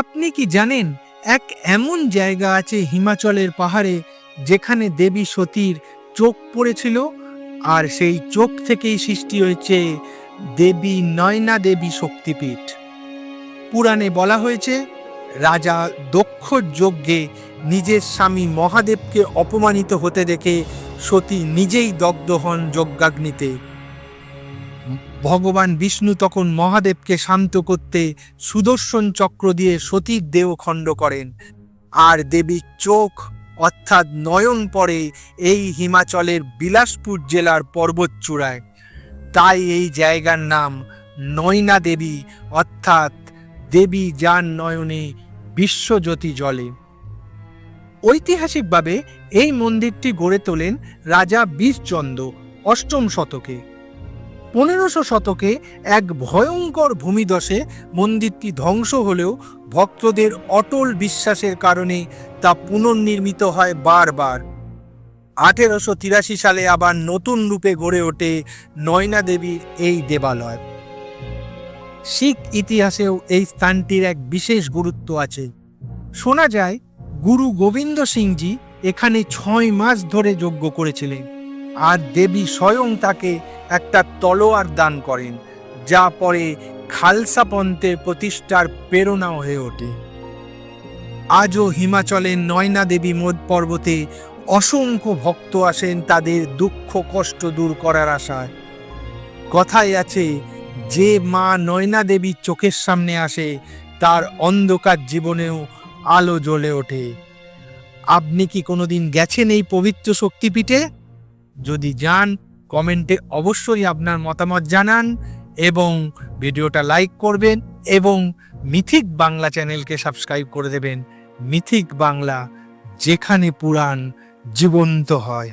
আপনি কি জানেন, এক এমন জায়গা আছে হিমাচলের পাহাড়ে যেখানে দেবী সতীর চোখ পড়েছিল? আর সেই চোখ থেকেই সৃষ্টি হয়েছে দেবী নয়না দেবী শক্তিপীঠ। পুরাণে বলা হয়েছে, রাজা দক্ষ যজ্ঞে নিজের স্বামী মহাদেবকে অপমানিত হতে দেখে সতী নিজেই দগ্ধ হন যজ্ঞাগ্নিতে। ভগবান বিষ্ণু তখন মহাদেবকে শান্ত করতে সুদর্শন চক্র দিয়ে সতীর দেহ খণ্ড করেন। আর দেবীর চোখ, অর্থাৎ নয়ন পড়ে এই হিমাচলের বিলাসপুর জেলার পর্বতচূড়ায়। তাই এই জায়গার নাম নয়না দেবী, অর্থাৎ দেবী যার নয়নে বিশ্বজ্যোতি জলে ঐতিহাসিকভাবে এই মন্দিরটি গড়ে তোলেন রাজা বিষচন্দ্র অষ্টম শতকে। পনেরোশো শতকে এক ভয়ঙ্কর ভূমিদশে মন্দিরটি ধ্বংস হলেও ভক্তদের অটল বিশ্বাসের কারণে তা পুনর্নির্মিত হয় বারবার। আঠেরোশো তিরাশি সালে আবার নতুন রূপে গড়ে ওঠে নয়না দেবীর এই দেবালয়। শিখ ইতিহাসেও এই স্থানটির এক বিশেষ গুরুত্ব আছে। শোনা যায়, গুরু গোবিন্দ সিংজি এখানে ছয় মাস ধরে যজ্ঞ করেছিলেন, আর দেবী স্বয়ং তাকে একটা তলোয়ার দান করেন, যা পরে খালসা পন্থের প্রতিষ্ঠার প্রেরণা হয়ে ওঠে। আজও হিমাচলের নয়না দেবী মোদ পর্বতে অসংখ্য ভক্ত আসেন তাদের দুঃখ কষ্ট দূর করার আশায়। কথায় আছে, যে মা নয়না দেবীর চোখের সামনে আসে, তার অন্ধকার জীবনেও আলো জ্বলে ওঠে। আপনি কি কোনোদিন গেছেন এই পবিত্র শক্তিপীঠে? যদি যান কমেন্টে অবশ্যই আপনার মতামত জানান এবং ভিডিওটা লাইক করবেন এবং মিথিক বাংলা চ্যানেলকে সাবস্ক্রাইব করে দেবেন। মিথিক বাংলা, যেখানে পুরাণ জীবন্ত হয়।